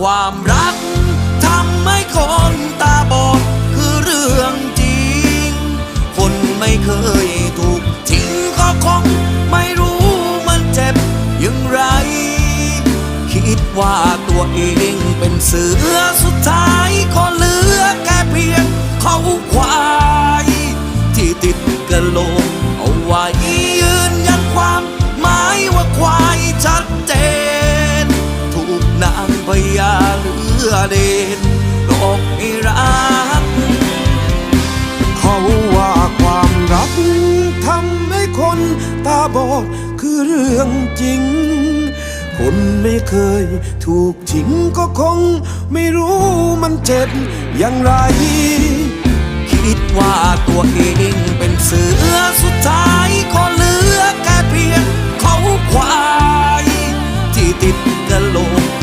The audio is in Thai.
ความรักทำให้คนตาบอดคือเรื่องจริง คนไม่เคยถูกทิ้งก็คงไม่รู้มันเจ็บอย่างไร คิดว่าตัวเองเป็นเสือสุดท้ายก็เหลือแค่เพียงเขาควายที่ติดกระโหลกเอาไว้ยืนยันความหมายว่าควายชัดเจน ถูกนาง พญาเลือเด่นหลอกให้รัก เขาว่าความรักทำให้คนตาบอดคือเรื่องจริง คนไม่เคยถูกทิ้งก็คง ไม่รู้มันเจ็บอย่างไร คิดว่าตัวเอง